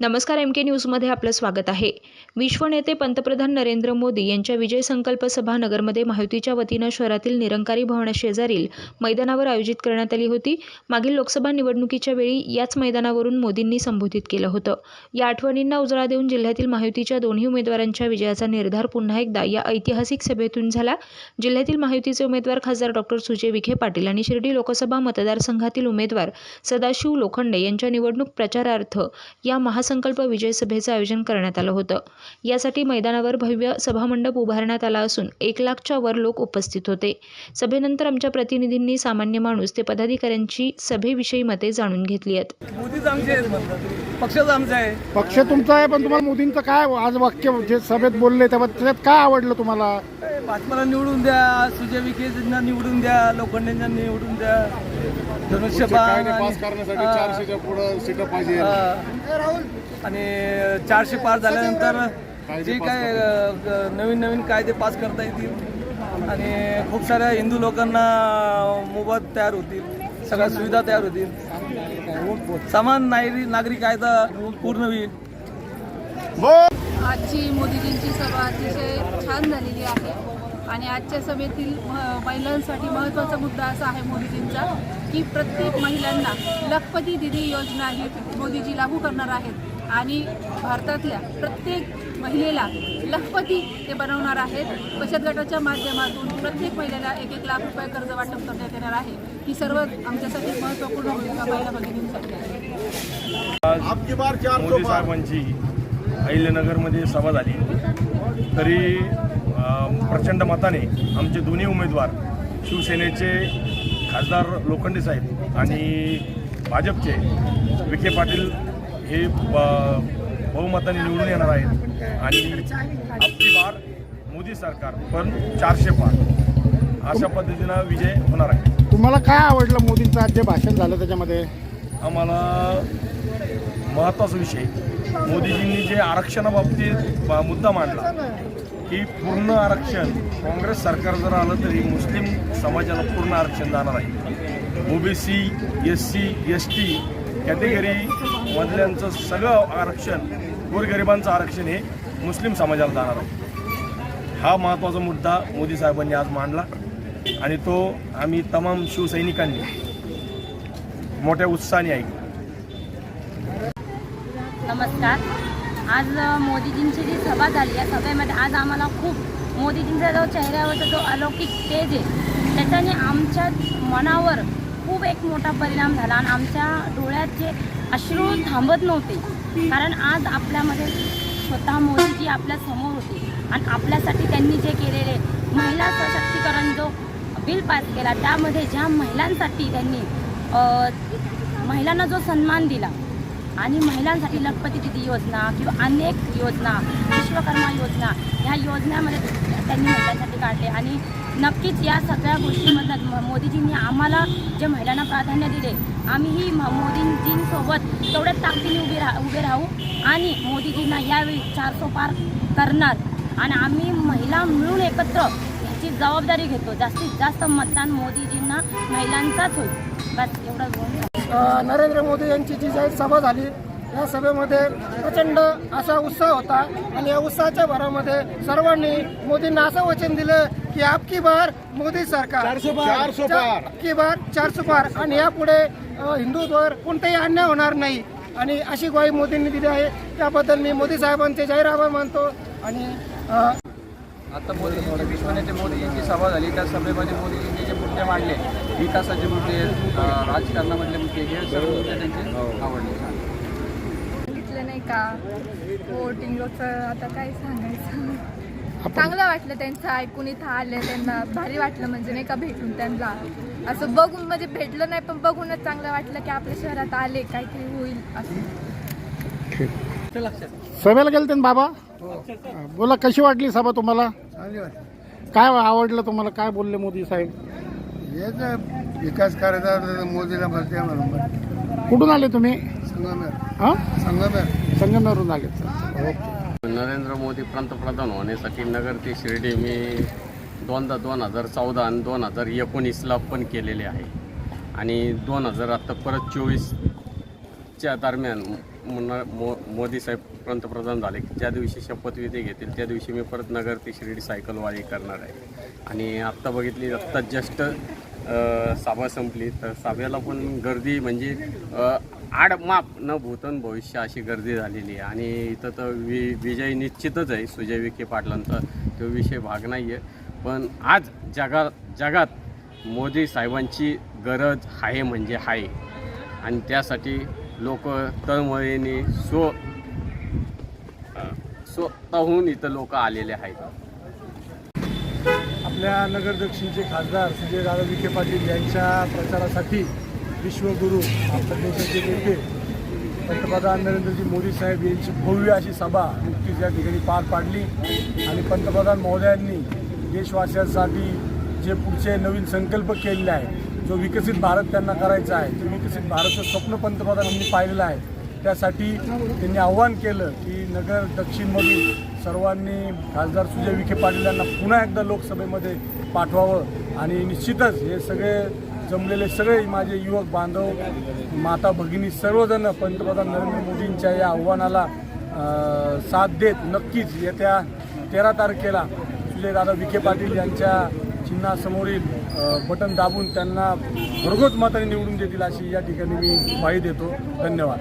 नमस्कार एम के न्यूजमध्ये आपलं स्वागत आहे. विश्व नेते पंतप्रधान नरेंद्र मोदी यांच्या विजय संकल्प सभा नगरमध्ये माहितीच्या वतीनं शहरातील निरंकारी भवनाशेजारील मैदानावर आयोजित करण्यात आली होती. मागील लोकसभा निवडणुकीच्या वेळी याच मैदानावरून मोदींनी संबोधित केलं होतं. या आठवणींना उजाळा देऊन जिल्ह्यातील महायुतीच्या दोन्ही उमेदवारांच्या विजयाचा निर्धार पुन्हा एकदा या ऐतिहासिक सभेतून झाला. जिल्ह्यातील महायुतीचे उमेदवार खासदार डॉक्टर सुजय विखे पाटील आणि शिर्डी लोकसभा मतदारसंघातील उमेदवार सदाशिव लोखंडे यांच्या निवडणूक प्रचारार्थ या महासंकल्प विजय सभेचं आयोजन करण्यात आलं होतं. यासाठी मैदानावर भव्य सभामंडप उभारण्यात आला असून एक लाखच्या वर लोक उपस्थित होते. सभेनंतर आमच्या प्रतिनिधींनी सामान्य माणूस ते पदाधिकाऱ्यांची सभेविषयी मते जाणून घेतली आहेत. मोदीच आमचे आहेत म्हणतात. पक्षच आमचा आहे. पक्ष तुमचा आहे पण तुम्हाला मोदींचं काय आज वाक्य जे सभेत बोलले त्याच्यात काय आवडलं तुम्हाला? भाजपाला निवडून द्या सुजय विखेंना निवडून द्या लोखंडेंना निवडून द्या धनुष्यबाण आणि- चारशे पार झाल्यानंतर जे काय नवीन नवीन कायदे पास करता येतील. आणि खूप साऱ्या हिंदू लोकांना मोबत तयार होतील सगळ्या सुविधा तयार होतील. समान नागरी नागरी कायदा पूर्ण होईल. आजची मोदीजींची सभा अतिशय छान झालेली आहे. आणि आजच्या सभेतील म- महिलांसाठी महत्त्वाचा मुद्दा असा आहे मोदीजींचा की प्रत्येक महिलांना लखपती दिदी योजना ही मोदीजी लागू करणार आहेत. आणि भारतातल्या प्रत्येक महिलेला लखपती ते बनवणार आहेत. बचत गटाच्या माध्यमातून प्रत्येक महिलेला एक एक लाख रुपये कर्ज वाटप करण्यात येणार आहे. ही सर्व आमच्यासाठी महत्त्वपूर्ण भूमिका महिला भगिनींसाठी आहे. मोदी साहेबांची अहिल्यानगरमध्ये सभा झाली. तरी प्रचंड मताने आमचे दोन्ही उमेदवार शिवसेनेचे खासदार लोखंडे साहेब आणि भाजपचे विखे पाटील हे बहुमताने निवडून येणार आहेत. आणि आपली बार मोदी सरकार पण चारशे पार. अशा पद्धतीनं विजय होणार आहे. तुम्हाला काय आवडलं मोदींचं? आज जे भाषण झालं त्याच्यामध्ये. आम्हाला महत्त्वाचा विषय मोदीजींनी जे आरक्षणाबाबतीत मुद्दा मांडला की पूर्ण आरक्षण काँग्रेस सरकार जर आलं तरी मुस्लिम समाजाला पूर्ण आरक्षण जाणार आहे. OBC S C S T category मधल्यांचं सगळं आरक्षण गोरगरिबांचं आरक्षण हे मुस्लिम समाजाला जाणार आहे. हा महत्त्वाचा मुद्दा मोदी साहेबांनी आज मांडला आणि तो आम्ही तमाम शिवसैनिकांनी मोठ्या उत्साहाने ऐकला. नमस्कार. आज मोदीजींची जी सभा झाली या सभेमध्ये आज आम्हाला खूप मोदीजींचा जो चेहऱ्यावरचा जो अलौकिक तेज आहे त्याच्याने आमच्या मनावर खूप एक मोठा परिणाम झाला आणि आमच्या डोळ्यात जे अश्रू थांबत नव्हते. कारण आज आपल्यामध्ये स्वतः मोदीजी आपल्यासमोर होते आणि आपल्यासाठी त्यांनी जे केलेले महिला सशक्तीकरण जो बिल पास केला त्यामध्ये ज्या महिलांसाठी त्यांनी महिलांना जो सन्मान दिला आणि महिलांसाठी लखपती दिदी योजना किंवा अनेक योजना विश्वकर्मा योजना ह्या योजनामध्ये त्यांनी महिलांसाठी काढले. आणि नक्कीच या सगळ्या गोष्टीमधनं मोदीजींनी आम्हाला जे महिलांना प्राधान्य दिले आम्हीही म- मोदींजींसोबत तेवढ्याच ताकदीने उभे राहा उभे राहू आणि मोदीजींना यावेळी चारसो पार करणार. आणि आम्ही महिला मिळून एकत्र ह्याची जबाबदारी घेतो. जास्तीत जास्त मतदान मोदीजींना महिलांचाच होईल. बस एवढं बोलून नरेंद्र मोदी यांची जी जाहीर सभा झाली या सभेमध्ये प्रचंड असा उत्साह होता आणि या उत्साहाच्या भरामध्ये सर्वांनी मोदींना असं वचन दिलं की आपकी बार मोदी सरकार. आपकी बार. चारशे पार आणि यापुढे अ, हिंदूंवर कोणताही अन्याय होणार नाही. आणि अशी ग्वाही मोदींनी दिली आहे. त्याबद्दल मी मोदी साहेबांचे जाहीर आभार मानतो आणि आता मोदी विश्वनेते मोदीजींची सभा झाली. त्या सभेमध्ये मोदीजींनी जे मुद्दे मांडले विकासाचे मुद्दे राजकारणामधले मुद्दे हे सर्व मुद्दे त्यांचे आवडले. सांगितलं नाही का? वोटिंगचं आता काय सांगायचं? चांगलं वाटलं त्यांचं ऐकून इथं आले त्यांना भारी वाटलं म्हणजे नाही का भेटून त्यांना. असं बघून म्हणजे भेटलं नाही पण बघूनच चांगलं वाटलं की आपल्या शहरात आले काहीतरी होईल असं. सभेला गेले ना बाबा? बोला कशी वाटली सभा तुम्हाला? काय आवडलं तुम्हाला? काय बोलले मोदी साहेब? विकास करायचा मोदीला भरते म्हणून. कुठून आले तुम्ही? संगमेर हा? संगमेर संगमनेरून आले. नरेंद्र मोदी पंतप्रधान होण्यासाठी नगर ते शिर्डी मी दोनदा दोन हजार चौदा आणि दोन हजार एकोणीसला पण केलेले आहे. आणि दोन हजार आत्ता परत चोवीस च्या दरम्यान मुन्ना- मो मोदी साहेब पंतप्रधान झाले. ज्या दिवशी शपथविधी घेतील त्या दिवशी मी परत नगर ते शिर्डी सायकलवारी करणार आहे. आणि आत्ता बघितली आत्ता जस्ट सभा संपली. तर सभेला पण गर्दी म्हणजे आडमाप न भूतन भविष्य अशी गर्दी झालेली आहे. आणि इथं तर वि विजय निश्चितच आहे सुजय विखे पाटलांचा तो विषय भाग नाही आहे पण आज जगा जगात मोदी साहेबांची गरज आहे म्हणजे आहे आणि त्यासाठी लोक तळमळीने स्व स्वतःहून इथं लोक आलेले आहेत. आपल्या नगर दक्षिणचे खासदार संजयदादा विखे पाटील यांच्या प्रचारासाठी विश्वगुरू आपल्या देशाचे नेते पंतप्रधान नरेंद्रजी मोदी साहेब यांची भव्य अशी सभा नुकतीच या ठिकाणी पार पाडली. आणि पंतप्रधान महोदयांनी देशवासियांसाठी जे पुढचे नवीन संकल्प केलेले आहे जो विकसित भारत त्यांना करायचा आहे जे विकसित भारतचं स्वप्न पंतप्रधानांनी पाहिलेलं आहे त्यासाठी त्यांनी आव्हान केलं की नगर दक्षिणमधून सर्वांनी खासदार सुजय विखे पाटील यांना पुन्हा एकदा लोकसभेमध्ये पाठवावं. आणि निश्चितच हे सगळे जमलेले सगळे माझे युवक बांधव माता भगिनी सर्वजण पंतप्रधान नरेंद्र मोदींच्या या आव्हानाला साथ देत नक्कीच येत्या तेरा तारखेला सुजयदादा विखे पाटील यांच्या चिन्हासमोरील बटन दाबून त्यांना भरघोस मताने निवडून देतील अशी या ठिकाणी मी ग्वाही देतो. धन्यवाद.